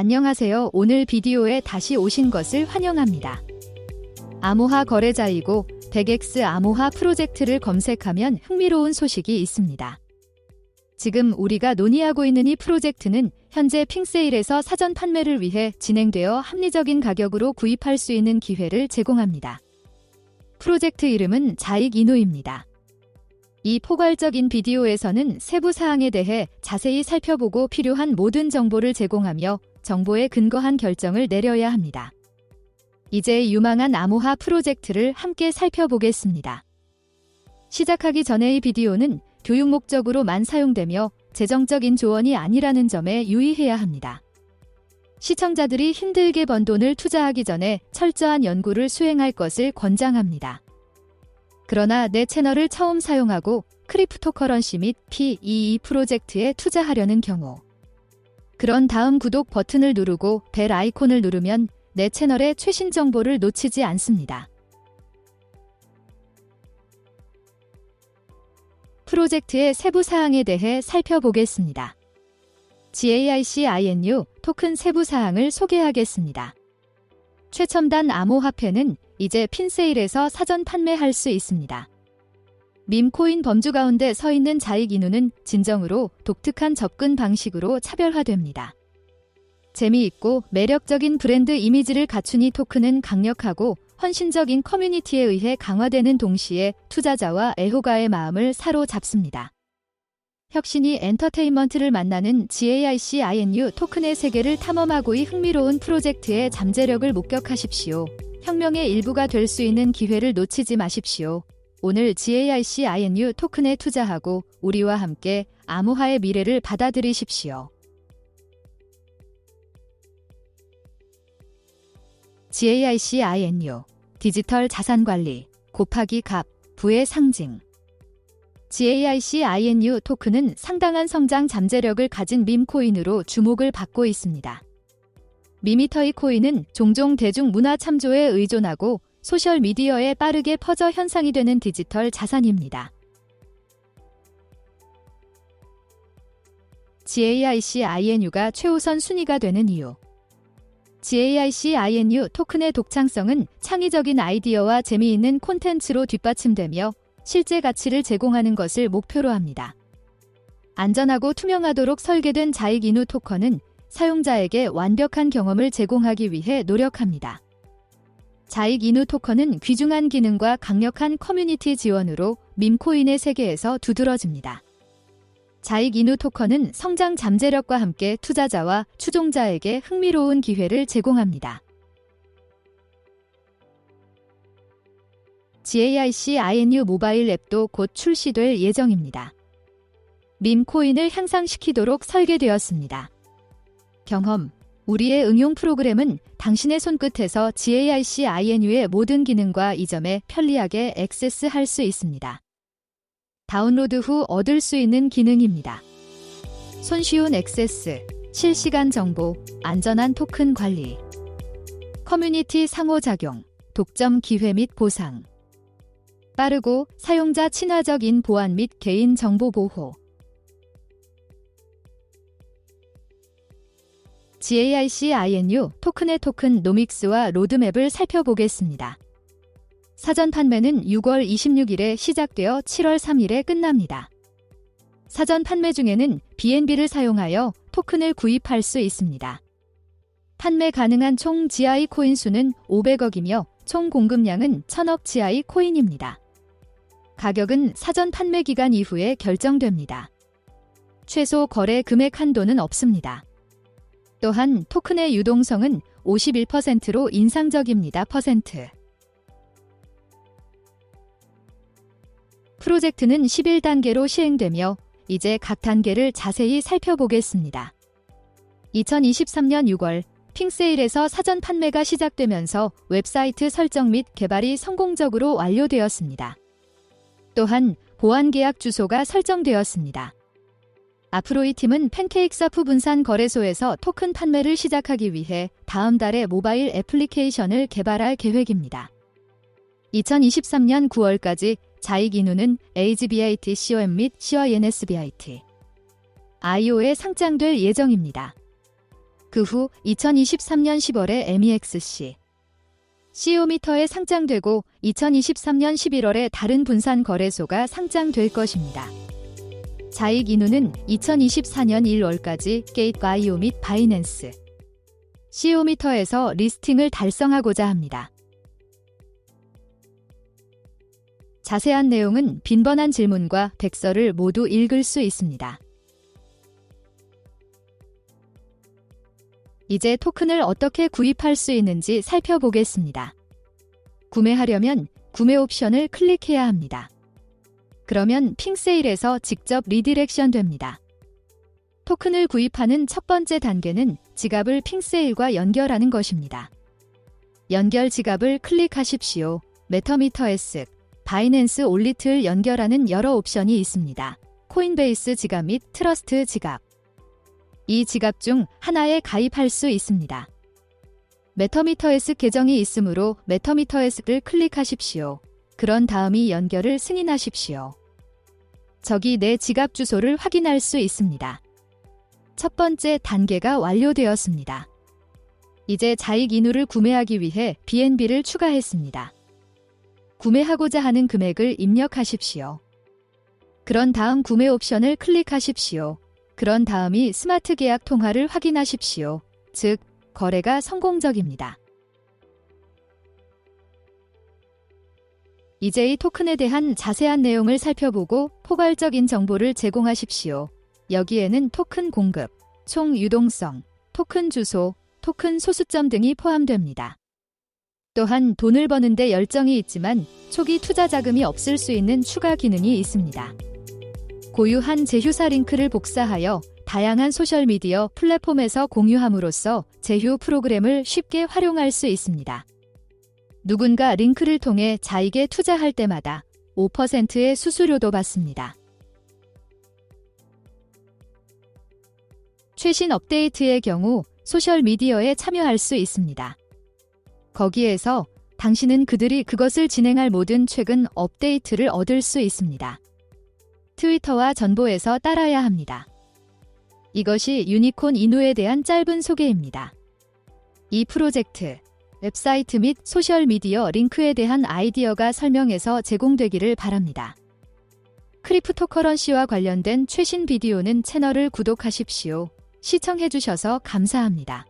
안녕하세요. 오늘 비디오에 다시 오신 것을 환영합니다. 암호화 거래자이고 100X 암호화 프로젝트를 검색하면 흥미로운 소식이 있습니다. 지금 우리가 논의하고 있는 이 프로젝트는 현재 핑세일에서 사전 판매를 위해 진행되어 합리적인 가격으로 구입할 수 있는 기회를 제공합니다. 프로젝트 이름은 자익 이누입니다. 이 포괄적인 비디오에서는 세부 사항에 대해 자세히 살펴보고 필요한 모든 정보를 제공하며 정보에 근거한 결정을 내려야 합니다. 이제 유망한 암호화 프로젝트를 함께 살펴보겠습니다. 시작하기 전에 이 비디오는 교육 목적으로만 사용되며 재정적인 조언이 아니라는 점에 유의해야 합니다. 시청자들이 힘들게 번 돈을 투자하기 전에 철저한 연구를 수행할 것을 권장합니다. 그러나 내 채널을 처음 사용하고 크리프토커런시 및 P22 프로젝트에 투자하려는 경우 그런 다음 구독 버튼을 누르고 벨 아이콘을 누르면 내 채널의 최신 정보를 놓치지 않습니다. 프로젝트의 세부 사항에 대해 살펴보겠습니다. GAIC INU 토큰 세부 사항을 소개하겠습니다. 최첨단 암호화폐는 이제 핀세일에서 사전 판매할 수 있습니다. 밈코인 범주 가운데 서 있는 자익 인우는 진정으로 독특한 접근 방식으로 차별화됩니다. 재미있고 매력적인 브랜드 이미지를 갖춘 이 토큰은 강력하고 헌신적인 커뮤니티에 의해 강화되는 동시에 투자자와 애호가의 마음을 사로잡습니다. 혁신이 엔터테인먼트를 만나는 GAIC INU 토큰의 세계를 탐험하고 이 흥미로운 프로젝트의 잠재력을 목격하십시오. 혁명의 일부가 될 수 있는 기회를 놓치지 마십시오. 오늘 GAIC INU 토큰에 투자하고 우리와 함께 암호화의 미래를 받아들이십시오. GAIC INU 디지털 자산 관리 곱하기 값 부의 상징 GAIC INU 토큰은 상당한 성장 잠재력을 가진 밈코인으로 주목을 받고 있습니다. 미미터이 코인은 종종 대중 문화 참조에 의존하고 소셜 미디어에 빠르게 퍼져 현상이 되는 디지털 자산입니다. GAIC INU가 최우선 순위가 되는 이유 GAIC INU 토큰의 독창성은 창의적인 아이디어와 재미있는 콘텐츠로 뒷받침되며 실제 가치를 제공하는 것을 목표로 합니다. 안전하고 투명하도록 설계된 자익 인후 토큰은 사용자에게 완벽한 경험을 제공하기 위해 노력합니다. 자익 인후 토큰은 귀중한 기능과 강력한 커뮤니티 지원으로 밈코인의 세계에서 두드러집니다. 자익 인후 토큰은 성장 잠재력과 함께 투자자와 추종자에게 흥미로운 기회를 제공합니다. GAIC INU 모바일 앱도 곧 출시될 예정입니다. 밈코인을 향상시키도록 설계되었습니다. 경험 우리의 응용 프로그램은 당신의 손끝에서 GAIC INU의 모든 기능과 이점에 편리하게 액세스할 수 있습니다. 다운로드 후 얻을 수 있는 기능입니다. 손쉬운 액세스, 실시간 정보, 안전한 토큰 관리, 커뮤니티 상호작용, 독점 기회 및 보상, 빠르고 사용자 친화적인 보안 및 개인 정보 보호, GAIC INU 토큰의 토큰 노믹스와 로드맵을 살펴보겠습니다. 사전 판매는 6월 26일에 시작되어 7월 3일에 끝납니다. 사전 판매 중에는 BNB를 사용하여 토큰을 구입할 수 있습니다. 판매 가능한 총 GI 코인 수는 500억이며 총 공급량은 1000억 GI 코인입니다. 가격은 사전 판매 기간 이후에 결정됩니다. 최소 거래 금액 한도는 없습니다. 또한 토큰의 유동성은 51%로 인상적입니다. 퍼센트. 프로젝트는 11단계로 시행되며 이제 각 단계를 자세히 살펴보겠습니다. 2023년 6월 핑세일에서 사전 판매가 시작되면서 웹사이트 설정 및 개발이 성공적으로 완료되었습니다. 또한 보안 계약 주소가 설정되었습니다. 앞으로 이 팀은 팬케이크사프 분산 거래소에서 토큰 판매를 시작하기 위해 다음 달에 모바일 애플리케이션을 개발할 계획입니다. 2023년 9월까지 자익 인후는 AGBIT COM 및 CONSBIT IO에 상장될 예정입니다. 그 후 2023년 10월에 MEXC CO미터에 상장되고 2023년 11월에 다른 분산 거래소가 상장될 것입니다. 자익 인후는 2024년 1월까지 게이트와 이오 및 바이낸스 CO미터에서 리스팅을 달성하고자 합니다. 자세한 내용은 빈번한 질문과 백서를 모두 읽을 수 있습니다. 이제 토큰을 어떻게 구입할 수 있는지 살펴보겠습니다. 구매하려면 구매 옵션을 클릭해야 합니다. 그러면 핑세일에서 직접 리디렉션 됩니다. 토큰을 구입하는 첫 번째 단계는 지갑을 핑세일과 연결하는 것입니다. 연결 지갑을 클릭하십시오. 메터미터 S, 바이낸스 올리트를 연결하는 여러 옵션이 있습니다. 코인베이스 지갑 및 트러스트 지갑. 이 지갑 중 하나에 가입할 수 있습니다. 메터미터 S 계정이 있으므로 메터미터 S를 클릭하십시오. 그런 다음이 연결을 승인하십시오. 저기 내 지갑 주소를 확인할 수 있습니다. 첫 번째 단계가 완료되었습니다. 이제 자익 인후를 구매하기 위해 BNB를 추가했습니다. 구매하고자 하는 금액을 입력하십시오. 그런 다음 구매 옵션을 클릭하십시오. 그런 다음이 스마트 계약 통화를 확인하십시오. 즉, 거래가 성공적입니다. 이제 이 토큰에 대한 자세한 내용을 살펴보고 포괄적인 정보를 제공하십시오. 여기에는 토큰 공급, 총 유동성, 토큰 주소, 토큰 소수점 등이 포함됩니다. 또한 돈을 버는데 열정이 있지만 초기 투자 자금이 없을 수 있는 추가 기능이 있습니다. 고유한 제휴사 링크를 복사하여 다양한 소셜미디어 플랫폼에서 공유함으로써 제휴 프로그램을 쉽게 활용할 수 있습니다. 누군가 링크를 통해 자익에 투자할 때마다 5%의 수수료도 받습니다. 최신 업데이트의 경우 소셜미디어에 참여할 수 있습니다. 거기에서 당신은 그들이 그것을 진행할 모든 최근 업데이트를 얻을 수 있습니다. 트위터와 전보에서 따라야 합니다. 이것이 유니콘 인후에 대한 짧은 소개입니다. 이 프로젝트, 웹사이트 및 소셜미디어 링크에 대한 아이디어가 설명에서 제공되기를 바랍니다. 크리프토커런시와 관련된 최신 비디오는 채널을 구독하십시오. 시청해주셔서 감사합니다.